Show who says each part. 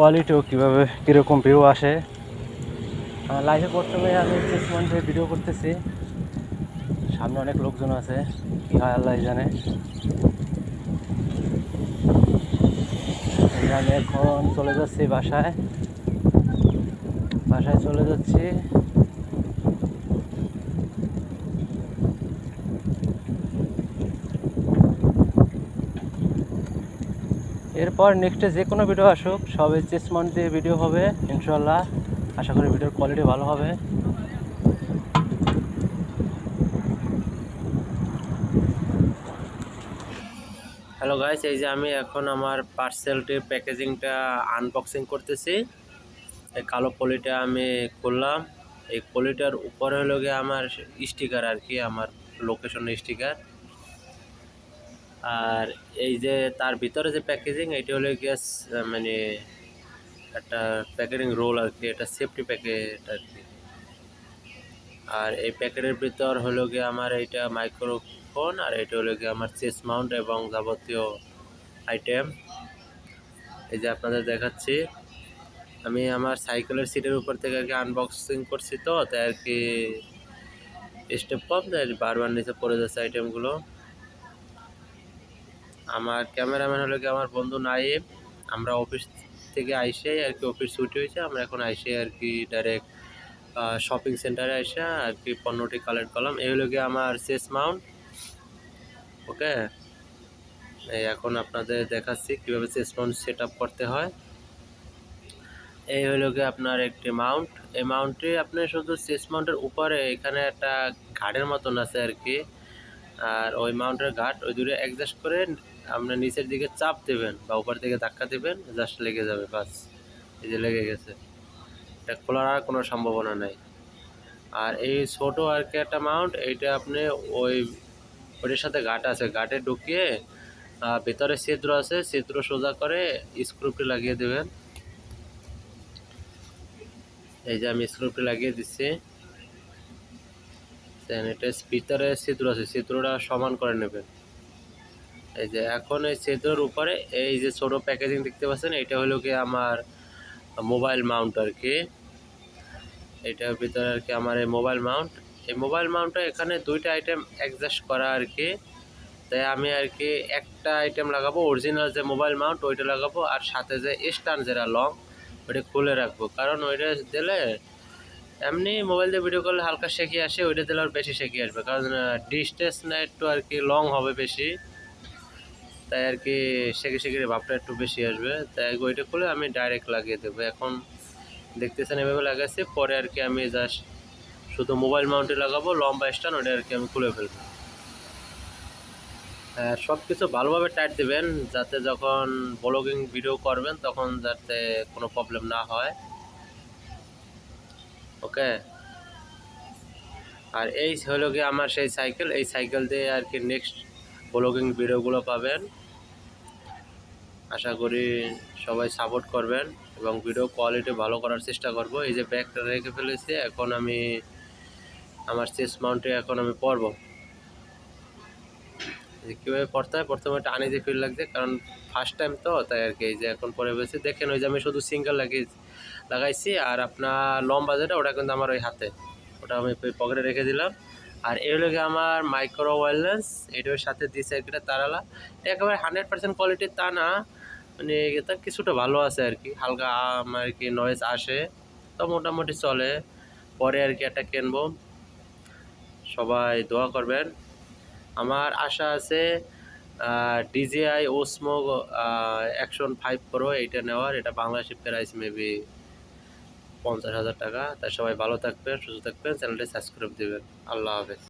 Speaker 1: কোয়ালিটিও কীভাবে, কীরকম ভিউ আসে। লাইভে প্রথমে আমি সিক্স মান্থে ভিডিও করতেছি। সামনে অনেক লোকজন আছে, কী হয় আল্লাহ জানে। আমি এখন চলে যাচ্ছি বাসায়। বাসায় চলে যাচ্ছি। এরপর নেক্সটে যে কোনো ভিডিও আসুক, সবে চেস দিয়ে ভিডিও হবে ইনশাল্লাহ আশা করি ভিডিওর কোয়ালিটি ভালো হবে। হ্যালো গাইস এই যে আমি এখন আমার পার্সেলটির প্যাকেজিংটা আনবক্সিং করতেছি। এই কালো পলিটা আমি করলাম এই পলিটার উপরে হলো গিয়ে আমার স্টিকার আর কি, আমার লোকেশন স্টিকার আর এই যে তার ভিতরে যে প্যাকেজিং এটা হলো গিয়ে স- মানে একটা প্যাকেটিং রোল আর কি এটা সেফটি প্যাকেট আর কি। আর এই প্যাকেটের ভিতর হলো গিয়ে আমার এইটা মাইক্রোফোন আর এটা হলো গিয়ে আমার চেস মাউন্ট এবং যাবতীয় আইটেম এই যে আপনাদের দেখাচ্ছি, আমি আমার সাইকেলের সিটের উপর থেকে আর কি আনবক্সিং করছি তো, তাই আর কি স্টেপ কম, তাই বারবার নিচে পড়ে যাচ্ছে আইটেমগুলো আমার ক্যামেরাম্যান হলো কি আমার বন্ধু নাইব আমরা অফিস থেকে আইসেই আর কি অফিস ছুটি হয়েছে, আমরা এখন আইসে আর কি ডাইরেক্ট শপিং সেন্টারে আইসা আর কি পণ্যটি কালেক্ট করলাম। এই হলো কি আমার শেষ মাউন্ট ওকে এই এখন আপনাদের দেখাচ্ছি কীভাবে শেষ মাউন্ট সেট করতে হয়। এই হলো কি আপনার একটি মাউন্ট এই মাউন্টটি আপনি শুধু শেষ মাউন্টের উপরে এখানে একটা ঘাটের মতন আছে আর কি। আর ওই মাউন্টের ঘাট ওই দূরে অ্যাডজাস্ট করে আপনার নিচের দিকে চাপ দেবেন বা উপর দিকে ধাক্কা দেবেন জাস্ট লেগে যাবে, বাস। এই যে লেগে গেছে। এটা খোলার আর কোনো সম্ভাবনা নাই। আর এই ছোটো আর কি একটা মাউন্ট, এইটা আপনি ওই ওইটার সাথে ঘাট আছে। ঘাটে ঢুকিয়ে ভেতরে ছিদ্র আছে, ছিদ্র সোজা করে স্ক্রুপটি লাগিয়ে দেবেন। এই যে আমি স্ক্রুপটি লাগিয়ে দিচ্ছি। দেন, এটা ভিতরে ছিদ্র আছে, ছিদ্রটা সমান করে নেবেন। এই যে এখন এই ছিদ্রের উপরে এই যে ছোট প্যাকেজিং দেখতে পাচ্ছেন, এটা হলো কি আমার মোবাইল মাউন্ট আর কি। এটার ভিতরে আর কি আমার এই মোবাইল মাউন্ট এই মোবাইল মাউন্টটা এখানে দুইটা আইটেম অ্যাডজাস্ট করা আর কি। তাই আমি আর কি একটা আইটেম লাগাবো অরিজিনাল যে মোবাইল মাউন্ট ওইটা লাগাবো, আর সাথে যে স্ট্যান্ড যেটা লং ওইটা খুলে রাখব। কারণ ওইটা দিলে এমনি মোবাইল দিয়ে ভিডিও করলে হালকা শেখি আসে, ওইটা দিলে আর বেশি শেখি আসবে। কারণ ডিস্টেন্স না একটু আর কি লং হবে বেশি। তাই আর কি শেখে শেখে ভাবটা একটু বেশি আসবে। তাই ওইটা খুলে আমি ডাইরেক্ট লাগিয়ে দেবো। এখন দেখতেছেন এভাবে লাগাচ্ছি পরে আর কি আমি জাস্ট শুধু মোবাইল মাউন্টে লাগাবো, লম্বা স্ট্যান্ড ওটা আর কি আমি খুলে ফেলব। সব কিছু ভালোভাবে টাইট দেবেন, যাতে যখন ব্লগিং ভিডিও করবেন, তখন যাতে কোনো প্রবলেম না হয়। ওকে? আর এই হলো গিয়ে আমার সেই সাইকেল। এই সাইকেল দিয়ে আর কি নেক্সট ব্লগিং ভিডিওগুলো পাবেন। আশা করি সবাই সাপোর্ট করবেন এবং ভিডিও কোয়ালিটি ভালো করার চেষ্টা করব। এই যে ব্যাগটা রেখে ফেলেছি, এখন আমি আমার চেস মাউন্টে এখন আমি পরব। যে কীভাবে পড়তে হয়, প্রথমে একটা আনিজি ফিল লাগছে, কারণ ফার্স্ট টাইম তো, তাই আর কি যে এখন পরে বেশি দেখেন ওই যে আমি শুধু সিঙ্গেল লাগিয়ে লাগাইছি, আর আপনার লম্বা যেটা, ওটা কিন্তু আমার ওই হাতে। ওটা আমি পকেটে রেখে দিলাম। আর এই হলো গিয়ে আমার মাইক্রো ওয়ারলেস এটার সাথে দিছে একটা তারালা। এটা একেবারে হান্ড্রেড পার্সেন্ট কোয়ালিটির তা না মানে এটা কিছুটা ভালো আছে আর কি। হালকা আর কি নয়েজ আসে, তো মোটামুটি চলে। পরে আর কি একটা কিনবো। সবাই দোয়া করবেন। আমার আশা আছে DJI Osmo Action five Pro এইটা নেওয়ার, এটা বাংলাদেশি প্রাইস মেবি পঞ্চাশ হাজার টাকা। তাই সবাই ভালো থাকবেন, সুস্থ থাকবেন, চ্যানেলটি সাবস্ক্রাইব দেবেন। আল্লাহ হাফেজ।